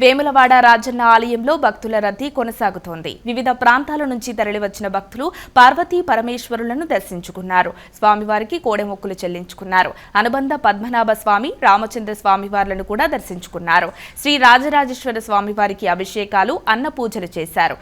వేములవాడ రాజన్న ఆలయంలో భక్తుల రద్దీ కొనసాగుతోంది. వివిధ ప్రాంతాల నుంచి తరలివచ్చిన భక్తులు పార్వతీ పరమేశ్వరులను దర్శించుకున్నారు. స్వామివారికి కోడెమొక్కులు చెల్లించుకున్నారు. అనుబంధ పద్మనాభ స్వామి రామచంద్ర స్వామివార్లను కూడా దర్శించుకున్నారు. శ్రీ రాజరాజేశ్వర స్వామివారికి అభిషేకాలు అన్న పూజలు చేశారు.